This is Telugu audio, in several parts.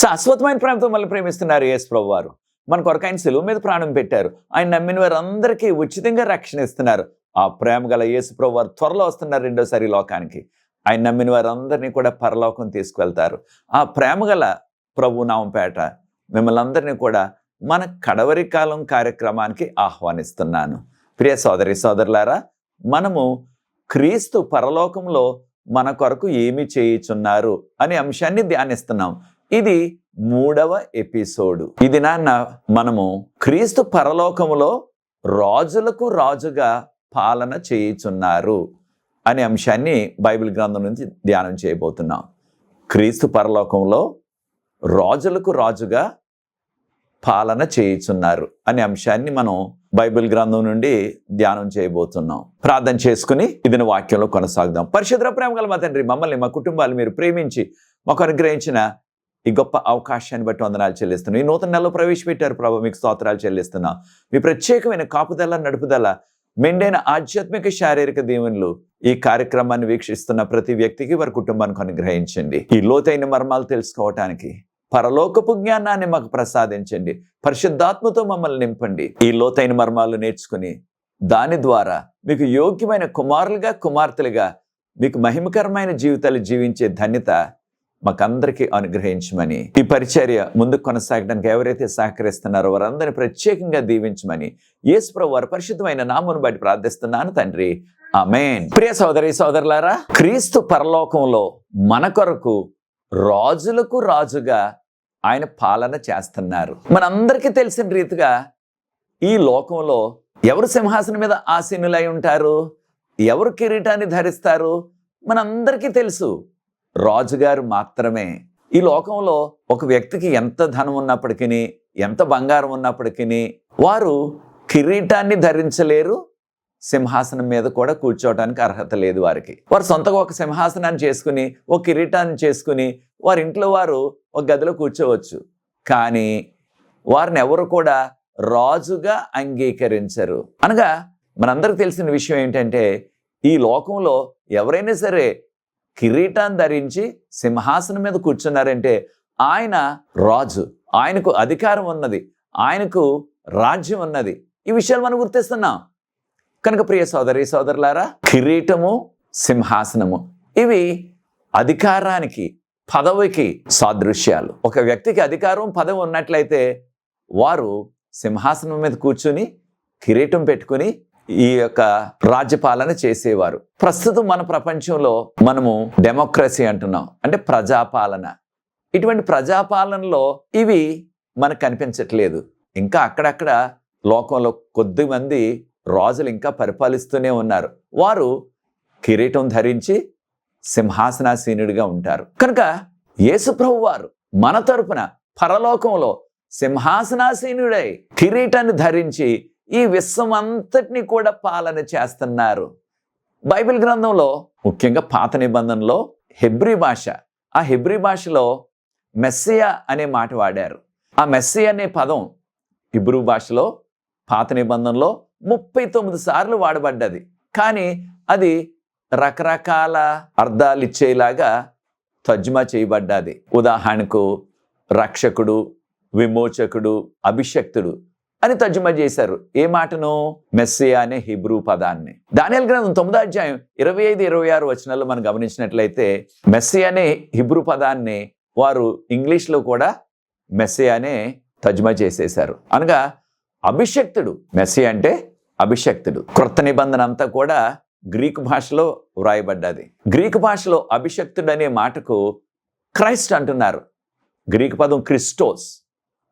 శాశ్వతమైన ప్రేమతో మళ్ళీ ప్రేమిస్తున్నారు యేసు ప్రభు వారు మన కొరకు ఆయన సెలువు మీద ప్రాణం పెట్టారు. ఆయన నమ్మిన వారందరికీ ఉచితంగా రక్షణ ఇస్తున్నారు. ఆ ప్రేమ గల యేసు ప్రభు వారు త్వరలో వస్తున్నారు రెండోసారి లోకానికి. ఆయన నమ్మిన వారందరినీ కూడా పరలోకం తీసుకువెళ్తారు ఆ ప్రేమ గల ప్రభు నామంపేట మిమ్మల్ని అందరినీ కూడా మన కడవరి కాలం కార్యక్రమానికి ఆహ్వానిస్తున్నాను. ప్రియ సోదరి సోదరులారా మనము క్రీస్తు పరలోకంలో మన కొరకు ఏమి చేయుచున్నారు అనే అంశాన్ని ధ్యానిస్తున్నాం. ఇది మూడవ ఎపిసోడ్. ఇది నాన్న మనము క్రీస్తు పరలోకములో రాజులకు రాజుగా పాలన చేయుచున్నారు అనే అంశాన్ని బైబిల్ గ్రంథం నుంచి ధ్యానం చేయబోతున్నాం. క్రీస్తు పరలోకంలో రాజులకు రాజుగా పాలన చేయుచున్నారు అనే అంశాన్ని మనం బైబిల్ గ్రంథం నుండి ధ్యానం చేయబోతున్నాం. ప్రార్థన చేసుకుని ఇదిన వాక్యంలో కొనసాగుదాం. పరిశుద్ర ప్రేమ గల మా తండ్రి మమ్మల్ని మా కుటుంబాలు మీరు ప్రేమించి మాకు అనుగ్రహించిన ఈ గొప్ప అవకాశాన్ని బట్టి వందనాలు చెల్లిస్తున్నాం. ఈ నూతన నెలలో ప్రవేశపెట్టారు ప్రభు మీకు స్తోత్రాలు చెల్లిస్తున్నా. మీ ప్రత్యేకమైన కాపుదల నడుపుదల మెండైన ఆధ్యాత్మిక శారీరక దీవెనలు ఈ కార్యక్రమాన్ని వీక్షిస్తున్న ప్రతి వ్యక్తికి వారి కుటుంబానికి అనుగ్రహించండి. ఈ లోతైన మర్మాలు తెలుసుకోవటానికి పరలోకపు జ్ఞానాన్ని మాకు ప్రసాదించండి. పరిశుద్ధాత్మతో మమ్మల్ని నింపండి. ఈ లోతైన మర్మాలు నేర్చుకుని దాని ద్వారా మీకు యోగ్యమైన కుమారులుగా కుమార్తెలుగా మీకు మహిమకరమైన జీవితాలు జీవించే ధన్యత మాకందరికీ అనుగ్రహించమని ఈ పరిచర్య ముందుకు కొనసాగడానికి ఎవరైతే సహకరిస్తున్నారో వారందరిని ప్రత్యేకంగా దీవించమని యేసుప్రభు వారి పరిశుద్ధమైన నామును బట్టి ప్రార్థిస్తున్నాను తండ్రి. ఆమేన్. ప్రియ సోదరి సోదరులారా క్రీస్తు పరలోకంలో మన కొరకు రాజులకు రాజుగా ఆయన పాలన చేస్తున్నారు. మనందరికీ తెలిసిన రీతిగా ఈ లోకంలో ఎవరు సింహాసనం మీద ఆసీనులై ఉంటారు? ఎవరు కిరీటాన్ని ధరిస్తారు? మనందరికీ తెలుసు. రాజుగారు మాత్రమే. ఈ లోకంలో ఒక వ్యక్తికి ఎంత ధనం ఉన్నప్పటికీ ఎంత బంగారం ఉన్నప్పటికీ వారు కిరీటాన్ని ధరించలేరు సింహాసనం మీద కూడా కూర్చోవడానికి అర్హత లేదు వారికి. వారు సొంతగా ఒక సింహాసనాన్ని చేసుకుని ఒక కిరీటాన్ని చేసుకుని వారి ఇంట్లో వారు ఒక గదిలో కూర్చోవచ్చు. కానీ వారిని ఎవరు కూడా రాజుగా అంగీకరించరు. అనగా మనందరికి తెలిసిన విషయం ఏంటంటే ఈ లోకంలో ఎవరైనా సరే కిరీటాన్ని ధరించి సింహాసనం మీద కూర్చున్నారంటే ఆయన రాజు. ఆయనకు అధికారం ఉన్నది. ఆయనకు రాజ్యం ఉన్నది. ఈ విషయాలు మనం గుర్తిస్తున్నాం. కనుక ప్రియ సోదరి సోదరులారా కిరీటము సింహాసనము ఇవి అధికారానికి పదవికి సాదృశ్యాలు. ఒక వ్యక్తికి అధికారం పదవి ఉన్నట్లయితే వారు సింహాసనం మీద కూర్చుని కిరీటం పెట్టుకుని ఈ యొక్క రాజ్యపాలన చేసేవారు. ప్రస్తుతం మన ప్రపంచంలో మనము డెమోక్రసీ అంటున్నాం. అంటే ప్రజాపాలన. ఇటువంటి ప్రజాపాలనలో ఇవి మనకు కనిపించట్లేదు. ఇంకా అక్కడక్కడ లోకంలో కొద్ది మంది రాజులు ఇంకా పరిపాలిస్తూనే ఉన్నారు. వారు కిరీటం ధరించి సింహాసనాసీనుడిగా ఉంటారు. కనుక యేసుప్రభు వారు మన తరపున పరలోకంలో సింహాసనాసీనుడై కిరీటాన్ని ధరించి ఈ విశ్వం అంతటిని కూడా పాలన చేస్తున్నారు. బైబిల్ గ్రంథంలో ముఖ్యంగా పాత నిబంధనలో హెబ్రి భాష ఆ హెబ్రి భాషలో మెస్సియా అనే మాట వాడారు. ఆ మెస్సియా అనే పదం హిబ్రూ భాషలో పాత నిబంధనలో ముప్పై తొమ్మిది సార్లు వాడబడ్డది. కానీ అది రకరకాల అర్థాలు ఇచ్చేలాగా తర్జుమా చేయబడ్డది. ఉదాహరణకు రక్షకుడు విమోచకుడు అభిషక్తుడు అని తర్జుమా చేశారు. ఏ మాటను? మెస్సియా అనే హిబ్రూ పదాన్ని. దానియల్ గ్రంథం తొమ్మిదో అధ్యాయం ఇరవై ఐదు ఇరవై ఆరు వచనాల్లో మనం గమనించినట్లయితే మెస్సియా అనే హిబ్రూ పదాన్ని వారు ఇంగ్లీష్లో కూడా మెస్సియానే తర్జుమా చేసేశారు. అనగా అభిషక్తుడు. మెస్సి అంటే అభిషక్తుడు. క్రొత్త నిబంధన అంతా కూడా గ్రీకు భాషలో వ్రాయబడ్డది. గ్రీకు భాషలో అభిషక్తుడు అనే మాటకు క్రైస్ట్ అంటున్నారు. గ్రీకు పదం క్రిస్టోస్.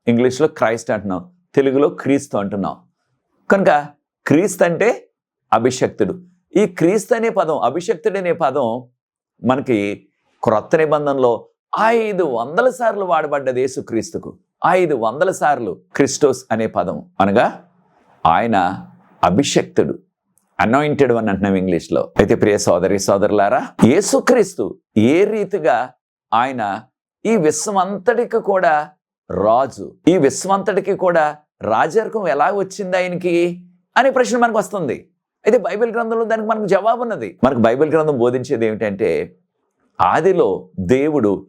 ఇంగ్లీష్లో క్రైస్ట్ అంటున్నాం. తెలుగులో క్రీస్తు అంటున్నాం. కనుక క్రీస్తు అంటే అభిషక్తుడు. ఈ క్రీస్తు అనే పదం అభిషక్తుడు అనే పదం మనకి క్రొత్త నిబంధనలో ఐదు వందల సార్లు వాడబడ్డది యేసుక్రీస్తుకు ఐదు వందల సార్లు క్రిస్టోస్ అనే పదం అనగా ఆయన అభిషక్తుడు. అనాయింటెడ్ అని అంటున్నాం ఇంగ్లీష్లో. అయితే ప్రియ సోదరి సోదరులారా యేసుక్రీస్తు ఏ రీతిగా ఆయన ఈ విశ్వమంతటికి కూడా రాజు ఈ విశ్వమంతటికి కూడా రాజరికం ఎలా వచ్చింది ఆయనకి అనే ప్రశ్న మనకు వస్తుంది. అయితే బైబిల్ గ్రంథంలో దానికి మనకు జవాబు ఉన్నది. మనకు బైబిల్ గ్రంథం బోధించేది ఏమిటంటే ఆదిలో దేవుడు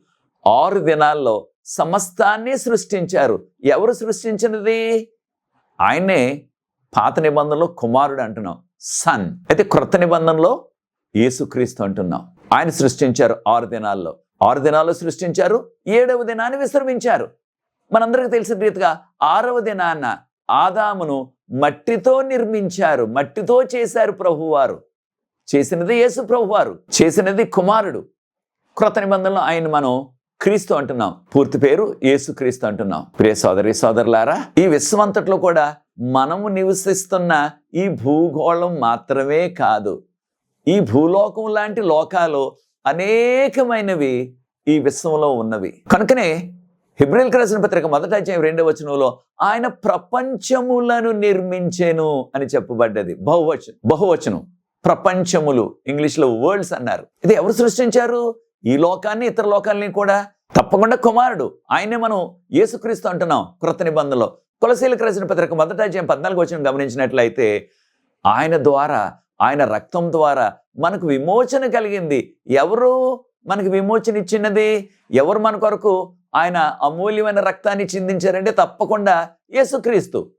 ఆరు దినాల్లో సమస్తాన్ని సృష్టించారు. ఎవరు సృష్టించినది? ఆయనే పాత నిబంధనలో కుమారుడు అంటున్నాం. సన్. అయితే క్రొత్త నిబంధనలో యేసుక్రీస్తు అంటున్నాం. ఆయన సృష్టించారు ఆరు దినాల్లో. ఆరు దినాల్లో సృష్టించారు ఏడవ దినాన్ని విశ్రమించారు. మనందరికీ తెలిసిన రీతిగా ఆరవ దినాన్న ఆదామును మట్టితో నిర్మించారు మట్టితో చేశారు ప్రభువారు. చేసినది యేసు ప్రభువారు చేసినది కుమారుడు. క్రొత్త నిబంధనలో ఆయన మనం క్రీస్తు అంటున్నాం. పూర్తి పేరు యేసు క్రీస్తు అంటున్నాం. ప్రియ సోదరి సోదరులారా ఈ విశ్వమంతట్లో కూడా మనము నివసిస్తున్న ఈ భూగోళం మాత్రమే కాదు. ఈ భూలోకం లాంటి లోకాలు అనేకమైనవి ఈ విశ్వంలో ఉన్నవి. కనుకనే హిబ్రిల్ రాసిన పత్రిక మొదట అధ్యాయం రెండవ వచనంలో ఆయన ప్రపంచములను నిర్మించేను అని చెప్పబడ్డది. బహువచనం బహువచనం. ప్రపంచములు ఇంగ్లీష్లో వరల్డ్స్ అన్నారు. ఇది ఎవరు సృష్టించారు? ఈ లోకాన్ని ఇతర లోకాలని కూడా? తప్పకుండా కుమారుడు. ఆయనే మనం యేసుక్రీస్తు అంటున్నాం కృత నిబంధనలో. కొలసీలకు రాసిన పత్రిక మొదట అధ్యాయం పద్నాలుగు వచ్చిన గమనించినట్లయితే ఆయన ద్వారా ఆయన రక్తం ద్వారా మనకు విమోచన కలిగింది. ఎవరు మనకు విమోచన ఇచ్చినది? ఎవరు మన కొరకు ఆయన అమూల్యమైన రక్తాన్ని చిందించారంటే తప్పకుండా యేసుక్రీస్తు.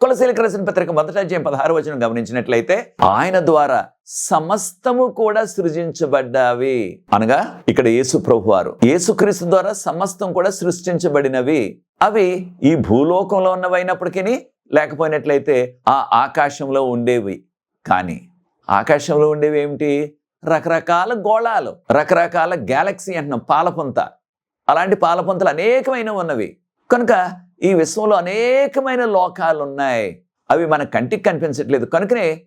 కులశీలకు రాసిన పత్రిక మొదట అధ్యాయం పదహారు వచనం గమనించినట్లయితే ఆయన ద్వారా సమస్తము కూడా సృజించబడ్డావి. అనగా ఇక్కడ యేసు ప్రభు వారు యేసుక్రీస్తు ద్వారా సమస్తం కూడా సృష్టించబడినవి. అవి ఈ భూలోకంలో ఉన్నవైనప్పటికీ లేకపోయినట్లయితే ఆ ఆకాశంలో ఉండేవి. కానీ ఆకాశంలో ఉండేవి ఏమిటి? రకరకాల గోళాలు రకరకాల గ్యాలక్సీ అంటున్నాం పాలపుంత. అలాంటి పాలపుంతలు అనేకమైన ఉన్నవి. కనుక ఈ విశ్వంలో అనేకమైన లోకాలు ఉన్నాయి అవి మన కంటికి కనిపించట్లేదు. కనుకనే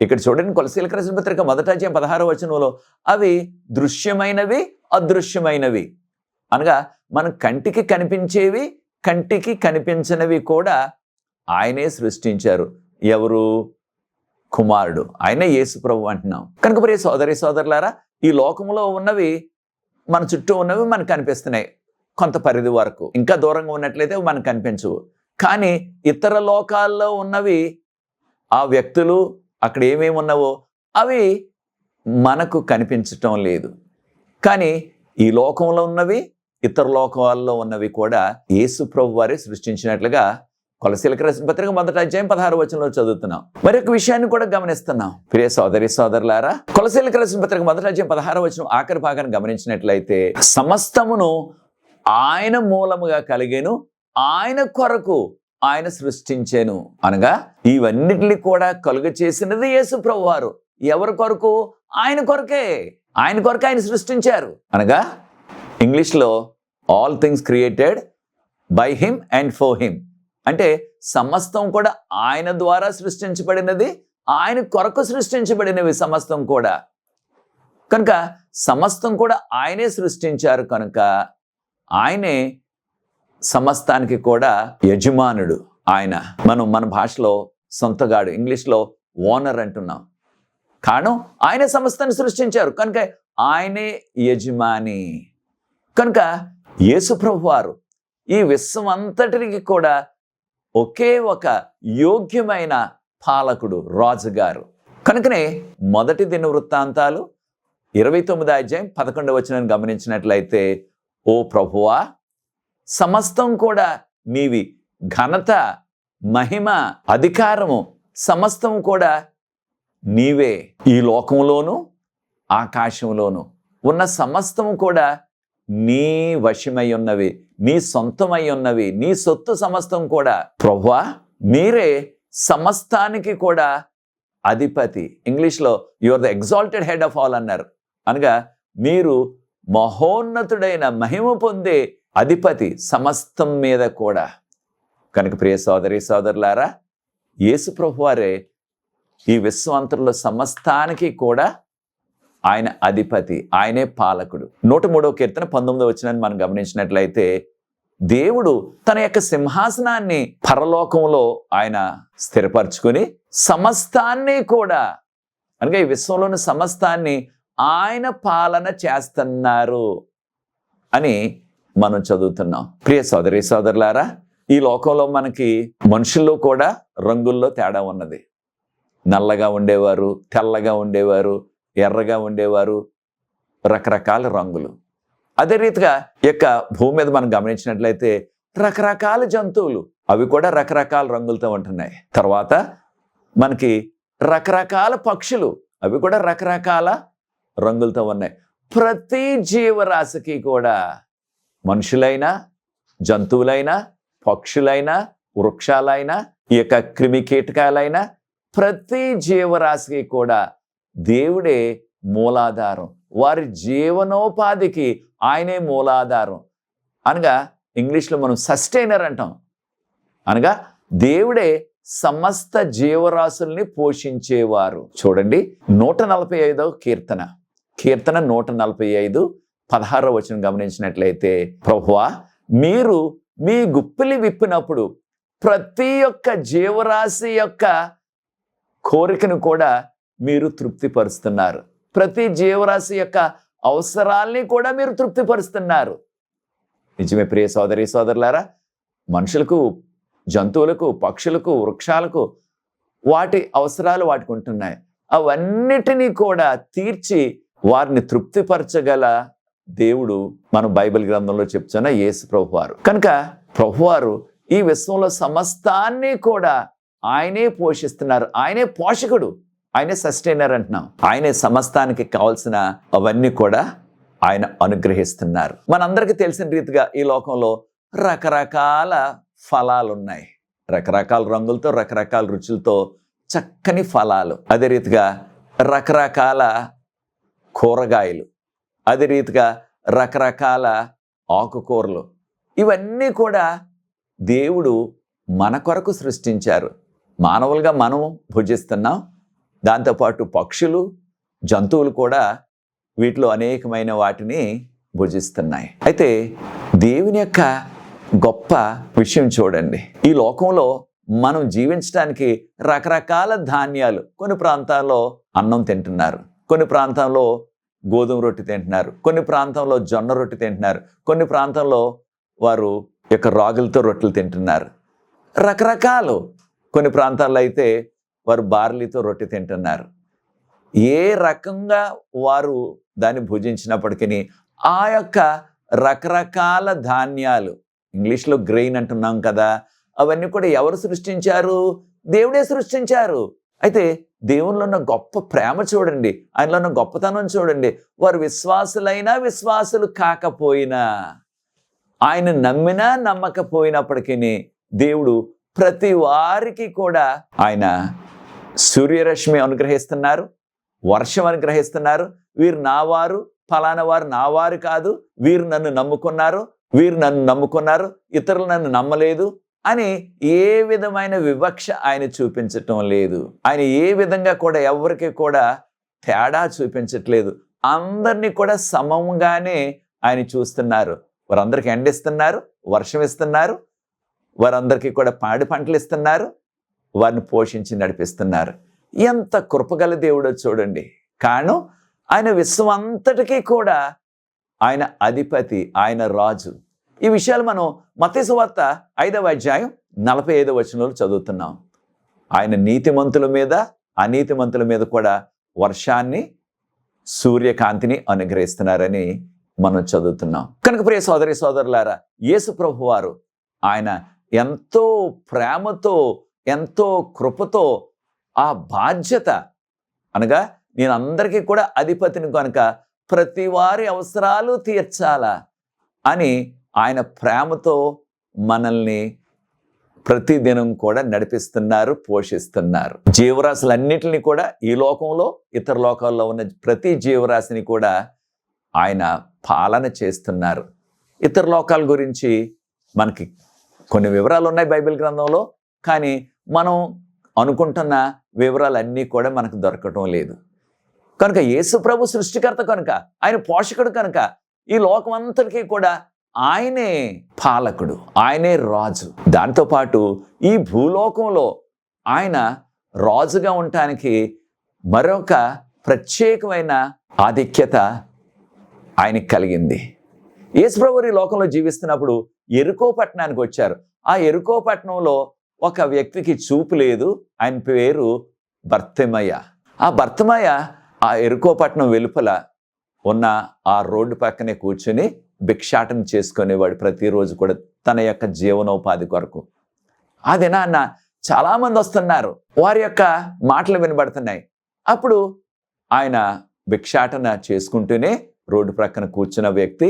ఇక్కడ చూడండి కొలసీల రాసిన పత్రిక మొదట అధ్యాయం పదహారో వచనంలో అవి దృశ్యమైనవి అదృశ్యమైనవి. అనగా మన కంటికి కనిపించేవి కంటికి కనిపించనివి కూడా ఆయనే సృష్టించారు. ఎవరు? కుమారుడు. ఆయనే యేసు ప్రభు అంటున్నాం. కనుక మరి సోదరి సోదరులారా ఈ లోకంలో ఉన్నవి మన చుట్టూ ఉన్నవి మనకు కనిపిస్తున్నాయి. కొంత పరిధి వరకు. ఇంకా దూరంగా ఉన్నట్లయితే మనకు కనిపించవు. కానీ ఇతర లోకాల్లో ఉన్నవి ఆ వ్యక్తులు అక్కడ ఏమేమి ఉన్నావో అవి మనకు కనిపించటం లేదు. కానీ ఈ లోకంలో ఉన్నవి ఇతర లోకాల్లో ఉన్నవి కూడా యేసు ప్రభు వారే సృష్టించినట్లుగా కొలసీలకు రాసిన పత్రిక మొదటి అధ్యాయం పదహారు వచనంలో చదువుతున్నాం. మరి ఒక విషయాన్ని కూడా గమనిస్తున్నాం. ప్రియ సోదరి సోదరులారా కొలసీలకు రాసిన పత్రిక మొదటి అధ్యాయం పదహారు వచనం ఆఖరి భాగాన్ని గమనించినట్లయితే సమస్తమును ఆయన మూలముగా కలిగేను ఆయన కొరకు ఆయన సృష్టించాను అనగా ఇవన్నిటిని కూడా కలుగ చేసినది యేసు ప్రభువారు. ఎవరి కొరకు? ఆయన కొరకే. ఆయన కొరకు ఆయన సృష్టించారు. అనగా ఇంగ్లీష్లో all things created by him and for him అంటే సమస్తం కూడా ఆయన ద్వారా సృష్టించబడినది ఆయన కొరకు సృష్టించబడినవి సమస్తం కూడా. కనుక సమస్తం కూడా ఆయనే సృష్టించారు కనుక ఆయనే సమస్తానికి కూడా యజమానుడు ఆయన. మనం మన భాషలో సొంతగాడు ఇంగ్లీష్లో ఓనర్ అంటున్నాం. కారణం ఆయన సమస్తాన్ని సృష్టించారు. కనుక ఆయనే యజమాని. కనుక యేసుప్రభు వారు ఈ విశ్వం అంతటికి కూడా ఒకే ఒక యోగ్యమైన పాలకుడు రాజుగారు. కనుకనే మొదటి దిన వృత్తాంతాలు ఇరవై తొమ్మిది అధ్యాయం పదకొండు వచ్చిన గమనించినట్లయితే ఓ ప్రభువా సమస్తం కూడా నీవి ఘనత మహిమ అధికారము సమస్తం కూడా నీవే. ఈ లోకంలోను ఆకాశంలోను ఉన్న సమస్తము కూడా నీ వశమై ఉన్నవి నీ సొంతమై ఉన్నవి నీ సొత్తు సమస్తం కూడా ప్రభువా మీరే సమస్తానికి కూడా అధిపతి. ఇంగ్లీష్లో your the exalted head of all అన్నారు. అనగా మీరు మహోన్నతుడైన మహిమ పొందే అధిపతి సమస్తం మీద కూడా. కనుక ప్రియ సోదరి సోదరులారా యేసు ప్రభువారే ఈ విశ్వాంతరంలో సమస్తానికి కూడా ఆయన అధిపతి ఆయనే పాలకుడు. నూట మూడవ కీర్తన పంతొమ్మిదవ వచ్చిన మనం గమనించినట్లయితే దేవుడు తన యొక్క సింహాసనాన్ని పరలోకంలో ఆయన స్థిరపరచుకుని సమస్తాన్ని కూడా అనగా ఈ విశ్వంలోని సమస్తాన్ని ఆయన పాలన చేస్తున్నారు అని మనం చదువుతున్నాం. ప్రియ సోదరి సోదరులారా ఈ లోకంలో మనకి మనుషుల్లో కూడా రంగుల్లో తేడా ఉన్నది. నల్లగా ఉండేవారు తెల్లగా ఉండేవారు ఎర్రగా ఉండేవారు రకరకాల రంగులు. అదే రీతిగా యొక్క భూమి మీద మనం గమనించినట్లయితే రకరకాల జంతువులు అవి కూడా రకరకాల రంగులతో ఉంటున్నాయి. తర్వాత మనకి రకరకాల పక్షులు అవి కూడా రకరకాల రంగులతో ఉన్నాయి. ప్రతి జీవరాశికి కూడా మనుషులైనా జంతువులైనా పక్షులైనా వృక్షాలైనా ఈ యొక్క క్రిమి కీటకాలైనా ప్రతి జీవరాశికి కూడా దేవుడే మూలాధారం. వారి జీవనోపాధికి ఆయనే మూలాధారం. అనగా ఇంగ్లీష్లో మనం సస్టైనర్ అంటాం. అనగా దేవుడే సమస్త జీవరాశుల్ని పోషించేవారు. చూడండి నూట నలభై ఐదవ కీర్తన. కీర్తన నూట నలభై ఐదు పదహారవ వచనం గమనించినట్లయితే ప్రభువా మీరు మీ గుప్పిలి విప్పినప్పుడు ప్రతి ఒక్క జీవరాశి యొక్క కోరికను కూడా మీరు తృప్తిపరుస్తున్నారు. ప్రతి జీవరాశి యొక్క అవసరాల్ని కూడా మీరు తృప్తిపరుస్తున్నారు. నిజమే ప్రియ సోదరి సోదరులారా? మనుషులకు జంతువులకు పక్షులకు వృక్షాలకు వాటి అవసరాలు వాటికి ఉంటున్నాయి అవన్నిటినీ కూడా తీర్చి వారిని తృప్తిపరచగల దేవుడు మన బైబిల్ గ్రంథంలో చెప్తున్న యేసు ప్రభువారు. కనుక ప్రభువారు ఈ విశ్వంలో సమస్తాన్ని కూడా ఆయనే పోషిస్తున్నారు. ఆయనే పోషకుడు. ఆయనే సస్టైనర్ అంటున్నాం. ఆయనే సమస్తానికి కావాల్సిన అవన్నీ కూడా ఆయన అనుగ్రహిస్తున్నారు. మనందరికీ తెలిసిన రీతిగా ఈ లోకంలో రకరకాల ఫలాలు ఉన్నాయి రకరకాల రంగులతో రకరకాల రుచులతో చక్కని ఫలాలు. అదే రీతిగా రకరకాల కూరగాయలు. అదే రీతిగా రకరకాల ఆకుకూరలు. ఇవన్నీ కూడా దేవుడు మన కొరకు సృష్టించారు. మానవులుగా మనం భుజిస్తున్నాం. దాంతోపాటు పక్షులు జంతువులు కూడా వీటిలో అనేకమైన వాటిని భుజిస్తున్నాయి. అయితే దేవుని యొక్క గొప్ప విషయం చూడండి. ఈ లోకంలో మనం జీవించడానికి రకరకాల ధాన్యాలు కొన్ని ప్రాంతాల్లో అన్నం తింటున్నారు కొన్ని ప్రాంతాల్లో గోధుమ రొట్టె తింటున్నారు కొన్ని ప్రాంతంలో జొన్న రొట్టె తింటున్నారు కొన్ని ప్రాంతంలో వారు యొక్క రాగులతో రొట్టెలు తింటున్నారు. రకరకాలు కొన్ని ప్రాంతాల్లో అయితే వారు బార్లీతో రొట్టె తింటున్నారు. ఏ రకంగా వారు దాన్ని భుజించినప్పటికీ ఆ యొక్క రకరకాల ధాన్యాలు ఇంగ్లీష్లో గ్రెయిన్ అంటున్నాం కదా అవన్నీ కూడా ఎవరు సృష్టించారు? దేవుడే సృష్టించారు. అయితే దేవునిలో ఉన్న గొప్ప ప్రేమ చూడండి ఆయనలో ఉన్న గొప్పతనం చూడండి. వారు విశ్వాసులైనా విశ్వాసులు కాకపోయినా ఆయన నమ్మినా నమ్మకపోయినప్పటికీ దేవుడు ప్రతి వారికి కూడా ఆయన సూర్యరశ్మి అనుగ్రహిస్తున్నారు వర్షం అనుగ్రహిస్తున్నారు వీరు నావారు ఫలానా వారు నావారు కాదు వీరు నన్ను నమ్ముకున్నారు వీరు నన్ను నమ్ముకున్నారు ఇతరులు నన్ను నమ్మలేదు అని ఏ విధమైన వివక్ష ఆయన చూపించటం లేదు. ఆయన ఏ విధంగా కూడా ఎవరికి కూడా తేడా చూపించట్లేదు. అందరినీ కూడా సమంగానే ఆయన చూస్తున్నారు. వారందరికీ ఎండిస్తున్నారు వర్షం ఇస్తున్నారు వారందరికీ కూడా పాడి పంటలు ఇస్తున్నారు వారిని పోషించి నడిపిస్తున్నారు. ఎంత కృపగల దేవుడో చూడండి. కాను ఆయన విశ్వం అంతటికీ కూడా ఆయన అధిపతి ఆయన రాజు. ఈ విషయాలు మనం మతేశ్వార్త ఐదవ అధ్యాయం నలభై ఐదవ వచనంలో చదువుతున్నాం. ఆయన నీతిమంతుల మీద అనీతిమంతుల మీద కూడా వర్షాన్ని సూర్యకాంతిని అనుగ్రహిస్తున్నారని మనం చదువుతున్నాం. కనుక ప్రియ సోదరి సోదరులారా యేసు ప్రభు వారు ఆయన ఎంతో ప్రేమతో ఎంతో కృపతో ఆ బాధ్యత అనగా నేను అందరికీ కూడా అధిపతిని కనుక ప్రతి వారి అవసరాలు తీర్చాలా అని ఆయన ప్రేమతో మనల్ని ప్రతిదినం కూడా నడిపిస్తున్నారు పోషిస్తున్నారు. జీవరాశులన్నిటిని కూడా ఈ లోకంలో ఇతర లోకాల్లో ఉన్న ప్రతి జీవరాశిని కూడా ఆయన పాలన చేస్తున్నారు. ఇతర లోకాల గురించి మనకి కొన్ని వివరాలు ఉన్నాయి బైబిల్ గ్రంథంలో కానీ మనం అనుకుంటున్న వివరాలన్నీ కూడా మనకు దొరకటం లేదు. కనుక యేసుప్రభు సృష్టికర్త కనుక ఆయన పోషకుడు కనుక ఈ లోకం అంతటికీ కూడా ఆయనే పాలకుడు ఆయనే రాజు. దాంతోపాటు ఈ భూలోకంలో ఆయన రాజుగా ఉండటానికి మరొక ప్రత్యేకమైన ఆధిక్యత ఆయనకి కలిగింది. యేసుప్రభు ఈ లోకంలో జీవిస్తున్నప్పుడు ఎరుకో పట్టణానికి వచ్చారు. ఆ ఎరుకో పట్టణంలో ఒక వ్యక్తికి చూపు లేదు ఆయన పేరు భర్తమయ్య ఆ భర్తమయ్య ఆ ఎరుకోపట్నం వెలుపల ఉన్న ఆ రోడ్డు పక్కనే కూర్చుని భిక్షాటన చేసుకునేవాడు ప్రతిరోజు కూడా తన యొక్క జీవనోపాధి కొరకు. ఆ దినాన్న చాలామంది వస్తున్నారు. వారి యొక్క మాటలు వినబడుతున్నాయి. అప్పుడు ఆయన భిక్షాటన చేసుకుంటూనే రోడ్డు ప్రక్కన కూర్చున్న వ్యక్తి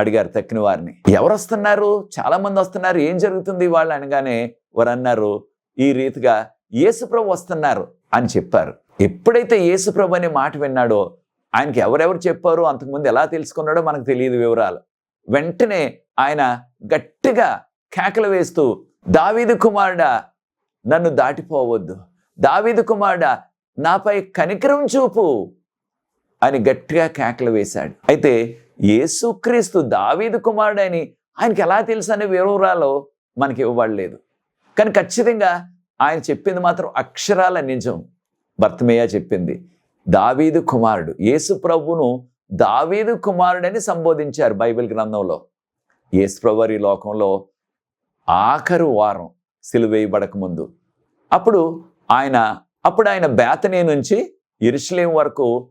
అడిగారు తక్కిన వారిని. ఎవరు వస్తున్నారు చాలా మంది వస్తున్నారు. ఏం జరుగుతుంది? వాళ్ళు అనగానే వారు అన్నారు ఈ రీతిగా యేసుప్రభు వస్తున్నారు అని చెప్పారు. ఎప్పుడైతే యేసుప్రభు అనే మాట విన్నాడో ఆయనకి ఎవరెవరు చెప్పారో అంతకుముందు ఎలా తెలుసుకున్నాడో మనకు తెలియదు వివరాలు. వెంటనే ఆయన గట్టిగా కేకలు వేస్తూ దావీదు కుమారుడా నన్ను దాటిపోవద్దు. దావీదు కుమారుడా నాపై కనికరం చూపు అని గట్టిగా కేకలు వేశాడు. అయితే యేసుక్రీస్తు దావీదు కుమారుడని ఆయనకి ఎలా తెలుసు అనే వివరాలు మనకి ఇవ్వబడలేదు. కానీ ఖచ్చితంగా ఆయన చెప్పింది మాత్రం అక్షరాల నిజం. భర్తమయ్య చెప్పింది దావీదు కుమారుడు యేసు ప్రభును దావీదు కుమారుడని సంబోధించారు బైబిల్ గ్రంథంలో. యేసు ప్రభు ఈ లోకంలో ఆఖరు వారం సిలువేయబడక ముందు. అప్పుడు ఆయన అప్పుడు ఆయన బేతనే నుంచి ఇరుషులేం వరకు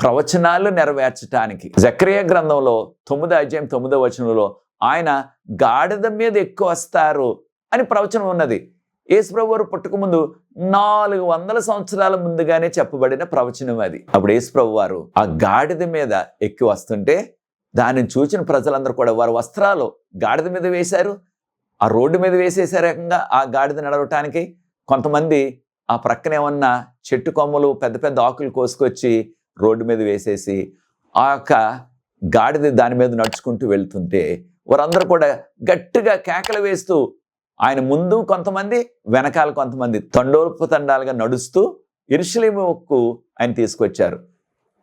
ప్రవచనాలు నెరవేర్చడానికి జక్రియ గ్రంథంలో తొమ్మిదో అధ్యాయం తొమ్మిదో వచనంలో ఆయన గాడిద మీద ఎక్కువ వస్తారు అని ప్రవచనం ఉన్నది. యేసుప్రభు వారు పుట్టకముందు నాలుగు వందల సంవత్సరాల ముందుగానే చెప్పబడిన ప్రవచనం అది. అప్పుడు యేసుప్రభు వారు ఆ గాడిద మీద ఎక్కి వస్తుంటే దానిని చూచిన ప్రజలందరూ కూడా వారి వస్త్రాలు గాడిద మీద వేశారు. ఆ రోడ్డు మీద వేసేసే రకంగా ఆ గాడిద నడవటానికి కొంతమంది ఆ ప్రక్కనే ఉన్న చెట్టు కొమ్మలు పెద్ద పెద్ద ఆకులు కోసుకొచ్చి రోడ్డు మీద వేసేసి ఆ యొక్క గాడిద దాని మీద నడుచుకుంటూ వెళ్తుంటే వారందరూ కూడా గట్టిగా కేకలు వేస్తూ ఆయన ముందు కొంతమంది వెనకాల కొంతమంది తండోపు తండాలుగా నడుస్తూ ఇరుషులేముకు ఆయన తీసుకొచ్చారు.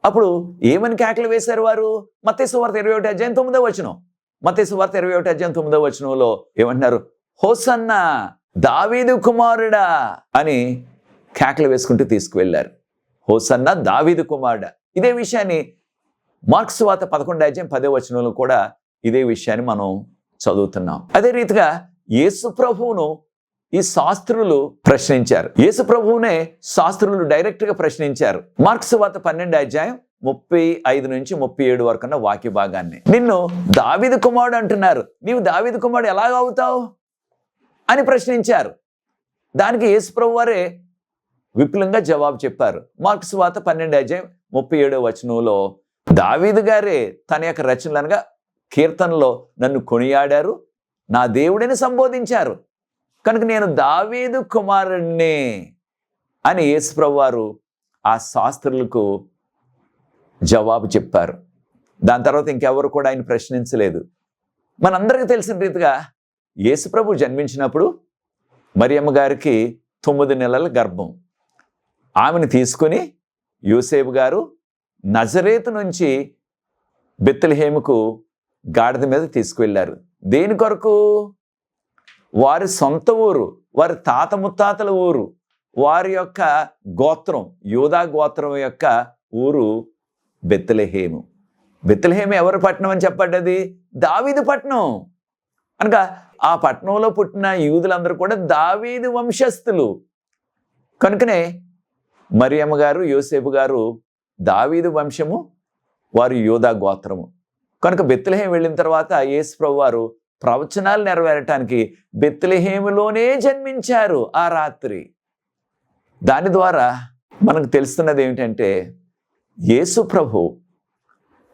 అప్పుడు ఏమని కేకలు వేశారు వారు? మత్తేసు వార్త ఇరవై ఒకటి అధ్యాయం తొమ్మిదో వచనం. మత్తేసు వార్త ఇరవై ఒకటి అధ్యాయం తొమ్మిదో వచనంలో ఏమంటున్నారు? హోసన్న దావీదు కుమారుడా అని కేకలు వేసుకుంటూ తీసుకువెళ్ళారు. హోసన్న దావీదు కుమారుడ. ఇదే విషయాన్ని మార్క్స్ వాత పదకొండు అధ్యాయం పదే వచనంలో కూడా ఇదే విషయాన్ని మనం చదువుతున్నాం. అదే రీతిగా యేసు ప్రభువును ఈ శాస్త్రులు ప్రశ్నించారు. యేసు ప్రభువునే శాస్త్రులు డైరెక్ట్గా ప్రశ్నించారు. మార్క్స్ వాత పన్నెండు అధ్యాయం ముప్పై ఐదు నుంచి ముప్పై ఏడు వరకు ఉన్న వాక్య భాగాన్ని. నిన్ను దావిద కుమారుడు అంటున్నారు. నీవు దావిద కుమారుడు ఎలాగ అవుతావు? అని ప్రశ్నించారు. దానికి యేసు ప్రభు వారే విపులంగా జవాబు చెప్పారు. మార్క్స్ వాత పన్నెండు అధ్యాయం ముప్పై ఏడో వచనంలో దావీదు గారే తన యొక్క రచనలు అనగా కీర్తనలో నన్ను కొనియాడారు నా దేవుడిని సంబోధించారు. కనుక నేను దావీదు కుమారుణ్ణి అని యేసుప్రభు వారు ఆ శాస్త్రులకు జవాబు చెప్పారు. దాని తర్వాత ఇంకెవరు కూడా ఆయన ప్రశ్నించలేదు. మనందరికీ తెలిసిన రీతిగా యేసుప్రభు జన్మించినప్పుడు మరియమ్మ గారికి తొమ్మిది నెలల గర్భం. ఆమెను తీసుకుని యూసేఫ్ గారు నజరేతు నుంచి బెత్తలహేముకు గాడిద మీద తీసుకువెళ్ళారు. దేని కొరకు? వారి సొంత ఊరు వారి తాత ముత్తాతల ఊరు వారి యొక్క గోత్రం యూదా గోత్రం యొక్క ఊరు బెత్తలహేము బెత్తలహేము ఎవరి పట్టణం అని చెప్పడ్డది దావీదు పట్టణం. అనగా ఆ పట్టణంలో పుట్టిన యూదులందరూ కూడా దావీదు వంశస్థులు. కనుకనే మరియమ్మ గారు యోసేపు గారు దావీదు వంశము వారు యోధా గోత్రము. కనుక బెత్లహేం వెళ్ళిన తర్వాత యేసు ప్రభు వారు ప్రవచనాలు నెరవేరటానికి బెత్లహేములోనే జన్మించారు ఆ రాత్రి. దాని ద్వారా మనకు తెలుస్తున్నది ఏమిటంటే యేసు ప్రభు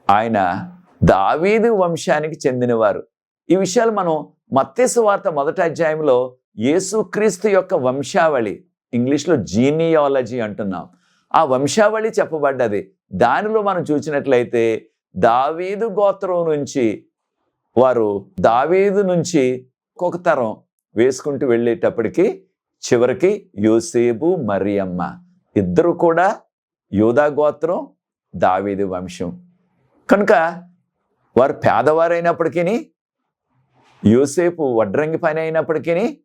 ఆయన దావీదు వంశానికి చెందినవారు. ఈ విషయాలు మనం మత్తేసు వార్త మొదటి అధ్యాయంలో యేసుక్రీస్తు యొక్క వంశావళి ఇంగ్లీష్లో జీనియాలజీ అంటున్నాం. ఆ వంశావళి చెప్పబడ్డది. దానిలో మనం చూసినట్లయితే దావీదు గోత్రం నుంచి వారు దావీదు నుంచి ఒక్కొక్క తరం వేసుకుంటూ వెళ్ళేటప్పటికి చివరికి యోసేబు మరియమ్మ ఇద్దరు కూడా యూదా గోత్రం దావీదు వంశం. కనుక వారు పేదవారైనప్పటికీ యోసేపు వడ్రంగి పని అయినప్పటికీ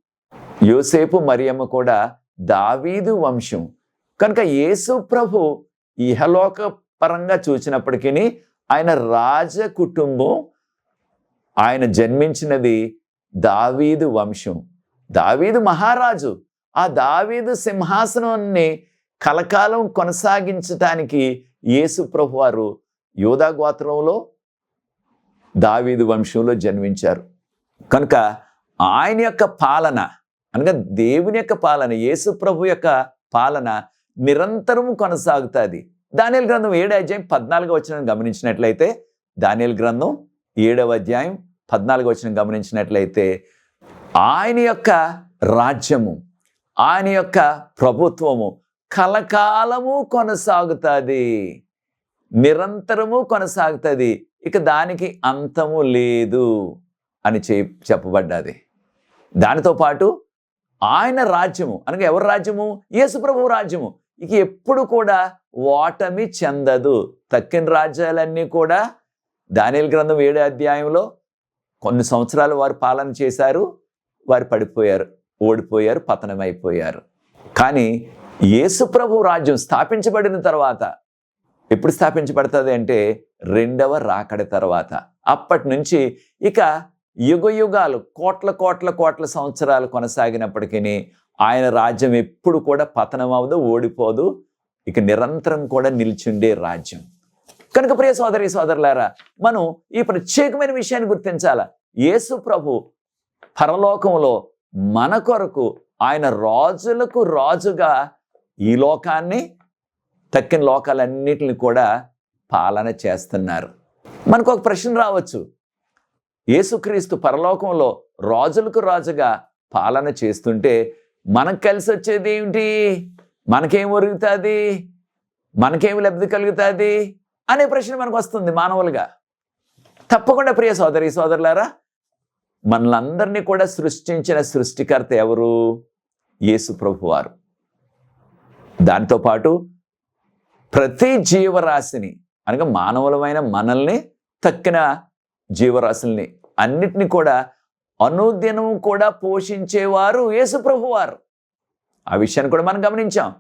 యోసేపు మరియమ్మ కూడా దావీదు వంశం. కనుక యేసు ప్రభు ఇహలోక పరంగా చూసినప్పటికీ ఆయన రాజ కుటుంబం ఆయన జన్మించినది దావీదు వంశం. దావీదు మహారాజు. ఆ దావీదు సింహాసనాన్ని కలకాలం కొనసాగించటానికి యేసు ప్రభు వారు యోధా గోత్రంలో దావీదు వంశంలో జన్మించారు. కనుక ఆయన యొక్క పాలన అనగా దేవుని యొక్క పాలన యేసు ప్రభు యొక్క పాలన నిరంతరము కొనసాగుతుంది. దానియల్ గ్రంథం ఏడో అధ్యాయం పద్నాలుగు వచ్చిన గమనించినట్లయితే దానియల్ గ్రంథం ఏడవ అధ్యాయం పద్నాలుగు వచ్చిన గమనించినట్లయితే ఆయన యొక్క రాజ్యము ఆయన యొక్క ప్రభుత్వము కలకాలము కొనసాగుతుంది. నిరంతరము కొనసాగుతుంది. ఇక దానికి అంతము లేదు అని చె చెప్పబడ్డది. దానితో పాటు ఆయన రాజ్యము. అనగా ఎవరి రాజ్యము? యేసుప్రభు రాజ్యము. ఇక ఎప్పుడు కూడా ఓటమి చెందదు. తక్కిన రాజ్యాలన్నీ కూడా దానిల గ్రంథం ఏడు అధ్యాయంలో కొన్ని సంవత్సరాలు వారు పాలన చేశారు. వారు పడిపోయారు. ఓడిపోయారు. పతనమైపోయారు. కానీ యేసుప్రభు రాజ్యం స్థాపించబడిన తర్వాత ఎప్పుడు స్థాపించబడుతుంది అంటే రెండవ రాకడ తర్వాత. అప్పటి నుంచి ఇక యుగ యుగాలు కోట్ల కోట్ల కోట్ల సంవత్సరాలు కొనసాగినప్పటికీ ఆయన రాజ్యం ఎప్పుడు కూడా పతనం అవ్వదు ఓడిపోదు. ఇక నిరంతరం కూడా నిల్చుండే రాజ్యం. కనుక ప్రియ సోదరి సోదరులారా మనం ఈ ప్రత్యేకమైన విషయాన్ని గుర్తించాలా? యేసు ప్రభు పరలోకంలో మన కొరకు ఆయన రాజులకు రాజుగా ఈ లోకాన్ని తక్కిన లోకాలన్నిటిని కూడా పాలన చేస్తున్నారు. మనకు ఒక ప్రశ్న రావచ్చు. యేసుక్రీస్తు పరలోకంలో రాజులకు రాజుగా పాలన చేస్తుంటే మనకు కలిసి వచ్చేది ఏమిటి మనకేం ఒరుగుతుంది? మనకేం లబ్ధి కలుగుతుంది? అనే ప్రశ్న మనకు వస్తుంది మానవులుగా. తప్పకుండా ప్రియ సోదరి సోదరులారా మనలందరినీ కూడా సృష్టించిన సృష్టికర్త ఎవరు? యేసు ప్రభువారు. దాంతోపాటు ప్రతి జీవరాశిని అనగా మానవులమైన మనల్ని తక్కిన జీవరాశుల్ని అన్నిటిని కూడా అనుదినము కూడా పోషించేవారు యేసుప్రభు వారు ఆ విషయాన్ని కూడా మనం గమనించాం.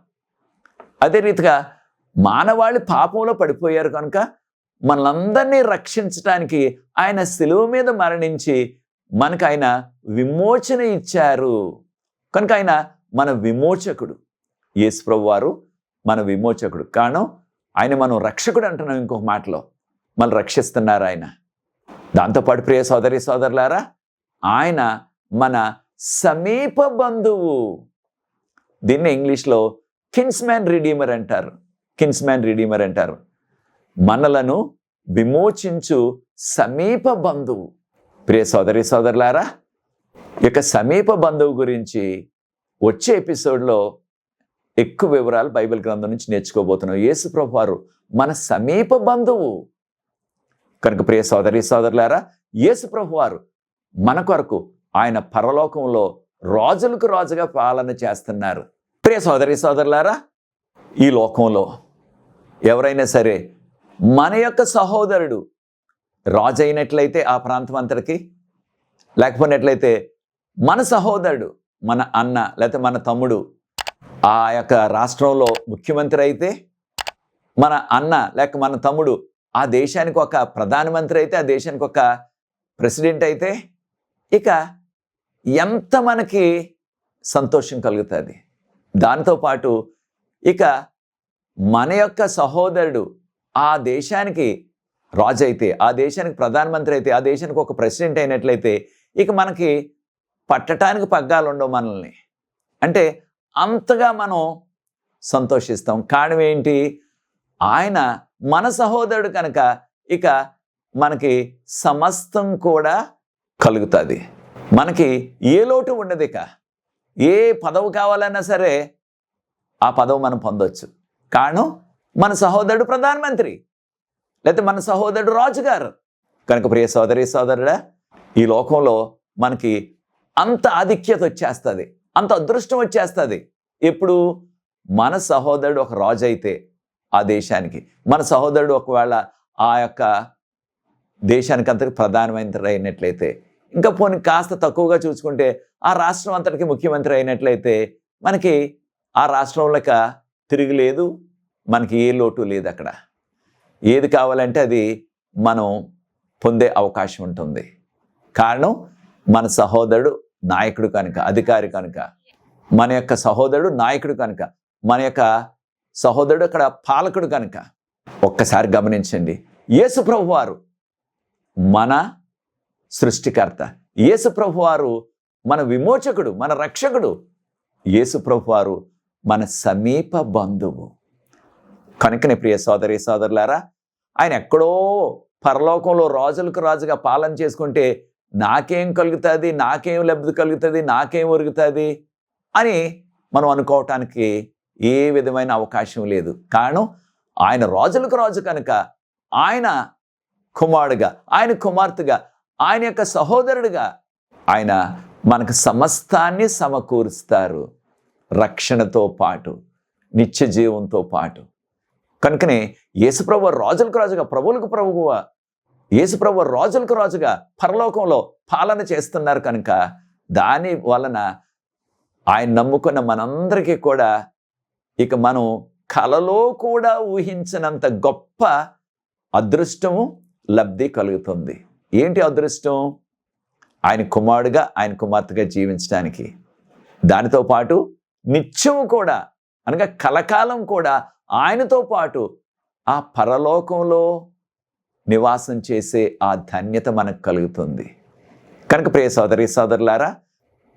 అదే రీతిగా మానవాళి పాపంలో పడిపోయారు కనుక మనలందరినీ రక్షించడానికి ఆయన శిలువ మీద మరణించి మనకు ఆయన విమోచన ఇచ్చారు. కనుక ఆయన మన విమోచకుడు. యేసుప్రభు వారు మన విమోచకుడు. కారణం ఆయన మనం రక్షకుడు అంటున్నాం ఇంకొక మాటలో. మనం రక్షిస్తున్నారు ఆయన. దాంతోపాటు ప్రియ సోదరి సోదరులారా ఆయన మన సమీప బంధువు. దీన్ని ఇంగ్లీష్లో కిన్స్మ్యాన్ రిడీమర్ అంటారు. కిన్స్మ్యాన్ రిడీమర్ అంటారు. మనలను విమోచించు సమీప బంధువు. ప్రియ సోదరి సోదరులారా ఇక సమీప బంధువు గురించి వచ్చే ఎపిసోడ్లో ఎక్కువ వివరాలు బైబిల్ గ్రంథం నుంచి నేర్చుకోబోతున్నాం. యేసు ప్రభు వారు మన సమీప బంధువు. కనుక ప్రియ సోదరి సోదరులారా యేసుప్రభు వారు మన కొరకు ఆయన పరలోకంలో రాజులకు రాజుగా పాలన చేస్తున్నారు. ప్రియ సోదరి సోదరులారా ఈ లోకంలో ఎవరైనా సరే మన యొక్క సహోదరుడు రాజు అయినట్లయితే ఆ ప్రాంతం అంతటికి లేకపోయినట్లయితే మన సహోదరుడు మన అన్న లేకపోతే మన తమ్ముడు ఆ యొక్క రాష్ట్రంలో ముఖ్యమంత్రి అయితే మన అన్న లేక మన తమ్ముడు ఆ దేశానికి ఒక ప్రధానమంత్రి అయితే ఆ దేశానికి ఒక ప్రెసిడెంట్ అయితే ఇక ఎంత మనకి సంతోషం కలుగుతుంది. దాంతో పాటు ఇక మన యొక్క సహోదరుడు ఆ దేశానికి రాజు అయితే ఆ దేశానికి ప్రధానమంత్రి అయితే ఆ దేశానికి ఒక ప్రెసిడెంట్ అయినట్లయితే ఇక మనకి పట్టటానికి పగ్గాలు ఉండవు మనల్ని. అంటే అంతగా మనం సంతోషిస్తాం. కారణం ఏంటి? ఆయన మన సహోదరుడు కనుక ఇక మనకి సమస్తం కూడా కలుగుతుంది. మనకి ఏ లోటు ఉండదు ఇక. ఏ పదవు కావాలన్నా సరే ఆ పదవి మనం పొందొచ్చు. కారణం మన సహోదరుడు ప్రధానమంత్రి లేకపోతే మన సహోదరుడు రాజుగారు. కనుక ప్రియ సోదరి సోదరుడా ఈ లోకంలో మనకి అంత ఆధిక్యత వచ్చేస్తుంది అంత అదృష్టం వచ్చేస్తుంది. ఎప్పుడు మన సహోదరుడు ఒక రాజు అయితే ఆ దేశానికి. మన సహోదరుడు ఒకవేళ ఆ యొక్క దేశానికి అంతటి ప్రధానమంత్రి అయినట్లయితే ఇంకా పోనీ కాస్త తక్కువగా చూసుకుంటే ఆ రాష్ట్రం అంతటికి ముఖ్యమంత్రి అయినట్లయితే మనకి ఆ రాష్ట్రంలోక తిరిగిలేదు మనకి ఏ లోటు లేదు అక్కడ. ఏది కావాలంటే అది మనం పొందే అవకాశం ఉంటుంది. కారణం మన సహోదరుడు నాయకుడు కనుక అధికారి కనుక మన యొక్క సహోదరుడు నాయకుడు కనుక మన యొక్క సహోదరుడు అక్కడ పాలకుడు కనుక ఒక్కసారి గమనించండి. యేసుప్రభు వారు మన సృష్టికర్త. యేసుప్రభు వారు మన విమోచకుడు మన రక్షకుడు. యేసుప్రభు వారు మన సమీప బంధువు. కనుకనే ప్రియ సోదరి సోదరులారా ఆయన ఎక్కడో పరలోకంలో రాజులకు రాజుగా పాలన చేసుకుంటే నాకేం కలుగుతుంది నాకేం లబ్ధి కలుగుతుంది నాకేం ఒరుగుతుంది అని మనం అనుకోవటానికి ఏ విధమైన అవకాశం లేదు. కారణం ఆయన రాజులకు రాజు కనుక ఆయన కుమారుడుగా ఆయన కుమార్తెగా ఆయన యొక్క సహోదరుడిగా ఆయన మనకు సమస్తాన్ని సమకూరుస్తారు. రక్షణతో పాటు నిత్య జీవంతో పాటు. కనుకనే యేసుప్రభు రాజులకు రాజుగా ప్రభువులకు ప్రభువుగా యేసుప్రభు రాజులకు రాజుగా పరలోకంలో పాలన చేస్తున్నారు కనుక దాని వలన ఆయన నమ్ముకున్న మనందరికీ కూడా ఇక మనం కలలో కూడా ఊహించినంత గొప్ప అదృష్టము లబ్ధి కలుగుతుంది. ఏంటి అదృష్టం? ఆయన కుమారుడుగా ఆయన కుమార్తెగా జీవించడానికి. దానితో పాటు నిత్యము కూడా అనగా కలకాలం కూడా ఆయనతో పాటు ఆ పరలోకంలో నివాసం చేసే ఆ ధన్యత మనకు కలుగుతుంది. కనుక ప్రియ సోదరి సోదరులారా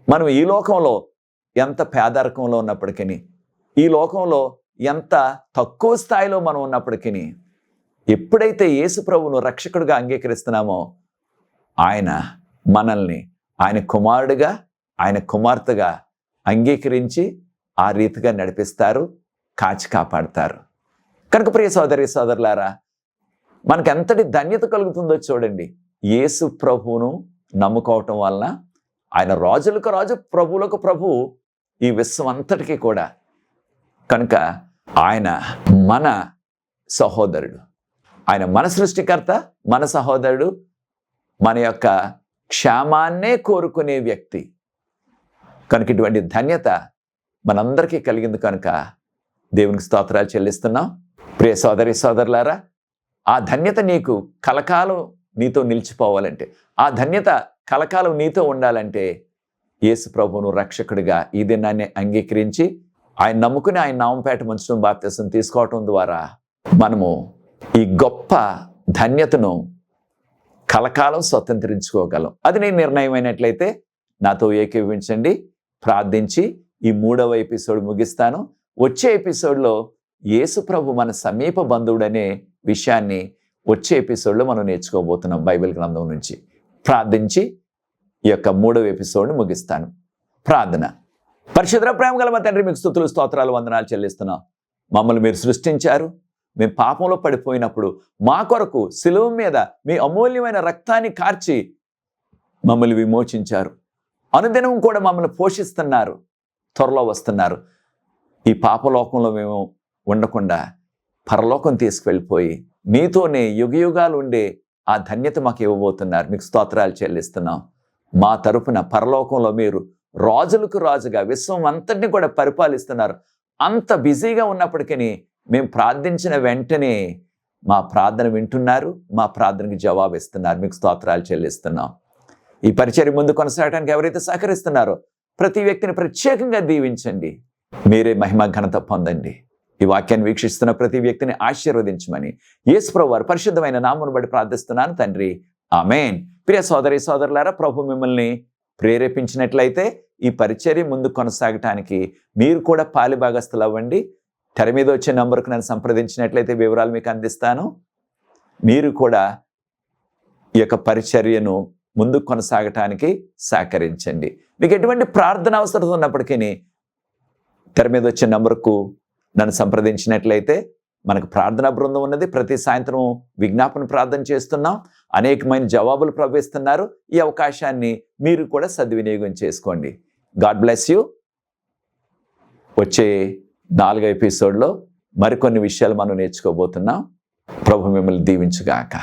మనం ఈ లోకంలో ఎంత పేదరికంలో ఉన్నప్పటికీ ఈ లోకంలో ఎంత తక్కువ స్థాయిలో మనం ఉన్నప్పటికీ ఎప్పుడైతే యేసు ప్రభువును రక్షకుడిగా అంగీకరిస్తున్నామో ఆయన మనల్ని ఆయన కుమారుడిగా ఆయన కుమార్తెగా అంగీకరించి ఆ రీతిగా నడిపిస్తారు కాచి కాపాడతారు. కనుక ప్రియ సోదరి సోదరులారా మనకు ఎంతటి ధన్యత కలుగుతుందో చూడండి. యేసు ప్రభువును నమ్ముకోవటం వలన ఆయన రాజులకు రాజు ప్రభువులకు ప్రభు ఈ విశ్వం అంతటికీ కూడా కనుక ఆయన మన సహోదరుడు. ఆయన మన సృష్టికర్త మన సహోదరుడు మన యొక్క క్షేమాన్నే కోరుకునే వ్యక్తి. కనుక ఇటువంటి ధన్యత మనందరికీ కలిగింది కనుక దేవునికి స్తోత్రాలు చెల్లిస్తున్నాం. ప్రియ సోదరి సోదరులారా ఆ ధన్యత నీకు కలకాలం నీతో నిలిచిపోవాలంటే ఆ ధన్యత కలకాలం నీతో ఉండాలంటే యేసు ప్రభువును రక్షకుడిగా ఈ దినాన్ని అంగీకరించి ఆయన నమ్ముకుని ఆయన నామంపేట మంచడం బాప్తీసం తీసుకోవటం ద్వారా మనము ఈ గొప్ప ధన్యతను కలకాలం స్వతంత్రించుకోగలం. అది నేను నిర్ణయమైనట్లయితే నాతో ఏకీవించండి ప్రార్థించి ఈ మూడవ ఎపిసోడ్ ముగిస్తాను. వచ్చే ఎపిసోడ్లో యేసు ప్రభు మన సమీప బంధువుడనే విషయాన్ని వచ్చే ఎపిసోడ్లో మనం నేర్చుకోబోతున్నాం బైబిల్ గ్రంథం నుంచి. ప్రార్థించి ఈ యొక్క మూడవ ఎపిసోడ్ని ముగిస్తాను. ప్రార్థన. పరిశుద్ర ప్రేమ గల మా తండ్రి మీకు స్థుతులు స్తోత్రాలు వందనాలు చెల్లిస్తున్నాం. మమ్మల్ని మీరు సృష్టించారు. మేము పాపంలో పడిపోయినప్పుడు మా కొరకు సిలువ మీద మీ అమూల్యమైన రక్తాన్ని కార్చి మమ్మల్ని విమోచించారు. అనుదినం కూడా మమ్మల్ని పోషిస్తున్నారు. త్వరలో వస్తున్నారు. ఈ పాపలోకంలో మేము ఉండకుండా పరలోకం తీసుకువెళ్ళిపోయి మీతోనే యుగయుగాలు ఉండే ఆ ధన్యత మాకు ఇవ్వబోతున్నారు. మీకు స్తోత్రాలు చెల్లిస్తున్నాం. మా తరపున పరలోకంలో మీరు రాజులకు రాజుగా విశ్వం అంతటిని కూడా పరిపాలిస్తున్నారు. అంత బిజీగా ఉన్నప్పటికీ మేము ప్రార్థించిన వెంటనే మా ప్రార్థన వింటున్నారు మా ప్రార్థనకి జవాబు ఇస్తున్నారు. మీకు స్తోత్రాలు చెల్లిస్తున్నాం. ఈ పరిచయం ముందు కొనసాగడానికి ఎవరైతే సహకరిస్తున్నారో ప్రతి వ్యక్తిని ప్రత్యేకంగా దీవించండి. మీరే మహిమ ఘనత పొందండి. ఈ వాక్యాన్ని వీక్షిస్తున్న ప్రతి వ్యక్తిని ఆశీర్వదించమని యేసుప్రభు పరిశుద్ధమైన నామను బట్టి ప్రార్థిస్తున్నాను తండ్రి. ఆమెన్. ప్రియ సోదరి సోదరులారా ప్రభు మిమ్మల్ని ప్రేరేపించినట్లయితే ఈ పరిచర్య ముందు కొనసాగటానికి మీరు కూడా పాలిభాగస్తులు అవ్వండి. తెర మీద వచ్చే నంబర్కు నన్ను సంప్రదించినట్లయితే వివరాలు మీకు అందిస్తాను. మీరు కూడా ఈ యొక్క పరిచర్యను ముందుకు కొనసాగటానికి సహకరించండి. మీకు ఎటువంటి ప్రార్థన అవసరం ఉన్నప్పటికీ తెర మీద వచ్చే నంబర్కు నన్ను సంప్రదించినట్లయితే మనకు ప్రార్థనా బృందం ఉన్నది. ప్రతి సాయంత్రం విజ్ఞాపన ప్రార్థన చేస్తున్నాం. అనేకమైన జవాబులు ప్రవేశిస్తున్నారు ఈ అవకాశాన్ని మీరు కూడా సద్వినియోగం చేసుకోండి. గాడ్ బ్లెస్ యూ వచ్చే నాలుగో ఎపిసోడ్లో మరికొన్ని విషయాలు మనం నేర్చుకోబోతున్నాం. ప్రభు మిమ్మల్ని దీవించుగాక.